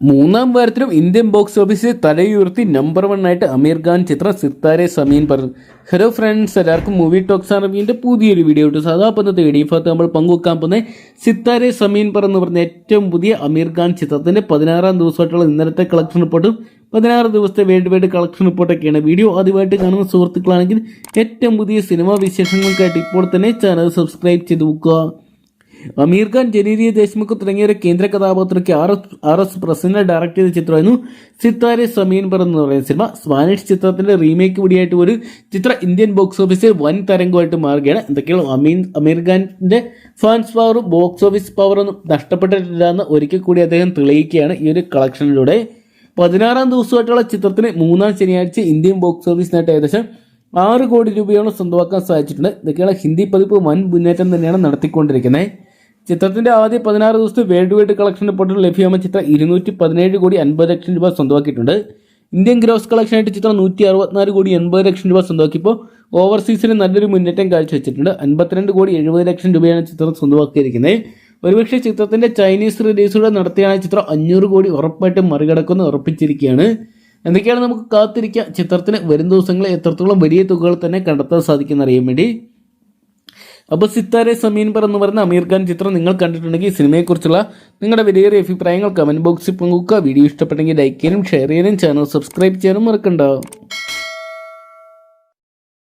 മൂന്നാം വാരത്തിലും Indian box ഓഫീസിൽ തലയുയർത്തി നമ്പർ വൺ ആയിട്ട് അമീർ ഖാൻ ചിത്രം സിത്താരെ സമീൻ പറഞ്ഞു. ഹലോ ഫ്രണ്ട്സ് എല്ലാവർക്കും മൂവി ടോക്സ് അറിവിന്റെ പുതിയൊരു വീഡിയോ ഇട്ടു വീഡിയോ ഇടീഫത്ത് നമ്മൾ പങ്കുവെക്കാൻ പോകുന്ന സിത്താരെ സമീൻ പറഞ്ഞു പറഞ്ഞ ഏറ്റവും പുതിയ അമീർ ഖാൻ ചിത്രത്തിന്റെ പതിനാറാം ദിവസമായിട്ടുള്ള ഇന്നലത്തെ കളക്ഷൻ റിപ്പോർട്ടും പതിനാറ് ദിവസത്തെ വേൾഡ് വൈഡ് കളക്ഷൻ റിപ്പോർട്ടൊക്കെയാണ് വീഡിയോ ആദ്യമായിട്ട് കാണുന്ന സുഹൃത്തുക്കളാണെങ്കിൽ ഏറ്റവും പുതിയ സിനിമാ വിശേഷങ്ങൾക്കായിട്ട് ഇപ്പോൾ തന്നെ ചാനൽ സബ്സ്ക്രൈബ് ചെയ്ത് വെക്കുക. അമീർ ഖാൻ ജനീരിയ ദേശ്മുഖ് തുടങ്ങിയ ഒരു കേന്ദ്ര കഥാപാത്രയ്ക്ക് R S R S Prasanna direct ചെയ്ത ചിത്രമായിരുന്നു സിത്താരെ സമീൻ എന്ന് പറയുന്ന സിനിമ. സ്പാനിഷ് ചിത്രത്തിന്റെ റീമേക്ക് കൂടിയായിട്ട് ഒരു ചിത്രം ഇന്ത്യൻ ബോക്സ് ഓഫീസിൽ വൻ തരംഗമായിട്ട് മാറുകയാണ്. എന്തൊക്കെയാണ് അമീൻ അമീർ ഖാന്റെ ഫാൻസ് പവറും ബോക്സ് ഓഫീസ് പവറൊന്നും നഷ്ടപ്പെട്ടിട്ടില്ല എന്ന് ഒരിക്കൽ കൂടി അദ്ദേഹം തെളിയിക്കുകയാണ് ഈ ഒരു കളക്ഷനിലൂടെ പതിനാറാം ദിവസമായിട്ടുള്ള ചിത്രത്തിന് മൂന്നാം ശനിയാഴ്ച ഇന്ത്യൻ ബോക്സ് ഓഫീസിനായിട്ട് ഏകദേശം ആറ് കോടി രൂപയോളം സ്വന്തമാക്കാൻ സാധിച്ചിട്ടുണ്ട്. ഇതൊക്കെയുള്ള ഹിന്ദി പതിപ്പ് വൻ മുന്നേറ്റം തന്നെയാണ് നടത്തിക്കൊണ്ടിരിക്കുന്നത്. ചിത്രത്തിന്റെ ആദ്യ പതിനാറ് ദിവസത്തെ വേൾഡ് വൈഡ് കളക്ഷൻ റിപ്പോർട്ടിൽ ലഭ്യമായ ചിത്രം ഇരുന്നൂറ്റി പതിനേഴ് കോടി അൻപത് ലക്ഷം രൂപ സ്വന്തമാക്കിയിട്ടുണ്ട്. ഇന്ത്യൻ ഗ്രോസ് കളക്ഷനായിട്ട് ചിത്രം നൂറ്റി അറുപത്തിനാല് കോടി എൺപത് ലക്ഷം രൂപ സ്വന്തമാക്കിയപ്പോൾ ഓവർസീസിൽ നല്ലൊരു മുന്നേറ്റം കാഴ്ചവെച്ചിട്ടുണ്ട്. അൻപത്തിരണ്ട് കോടി എഴുപത് ലക്ഷം രൂപയാണ് ചിത്രം സ്വന്തമാക്കിയിരിക്കുന്നത്. ഒരുപക്ഷെ ചിത്രത്തിന്റെ ചൈനീസ് റിലീസിലൂടെ നടത്തിയാണ് ചിത്രം അഞ്ഞൂറ് കോടി ഉറപ്പായിട്ടും മറികടക്കുമെന്ന് ഉറപ്പിച്ചിരിക്കുകയാണ്. എന്തൊക്കെയാണ് നമുക്ക് കാത്തിരിക്കാം. ചിത്രത്തിന് വരും ദിവസങ്ങളിൽ എത്രത്തോളം വലിയ തുകകൾ തന്നെ കണ്ടെത്താൻ സാധിക്കുന്ന അറിയാൻ വേണ്ടി. അപ്പോൾ സിത്താരെ സമീൻ പറ എന്ന് പറയുന്ന അമീർ ഖാൻ ചിത്രം നിങ്ങൾ കണ്ടിട്ടുണ്ടെങ്കിൽ ഈ സിനിമയെക്കുറിച്ചുള്ള നിങ്ങളുടെ വിലയേറിയ അഭിപ്രായങ്ങൾ കമന്റ് ബോക്സിൽ പങ്കുവെക്കുക വീഡിയോ ഇഷ്ടപ്പെട്ടെങ്കിൽ ലൈക്ക് ചെയ്യാനും ഷെയർ ചെയ്യാനും ചാനൽ സബ്സ്ക്രൈബ് ചെയ്യാനും മറക്കണ്ട.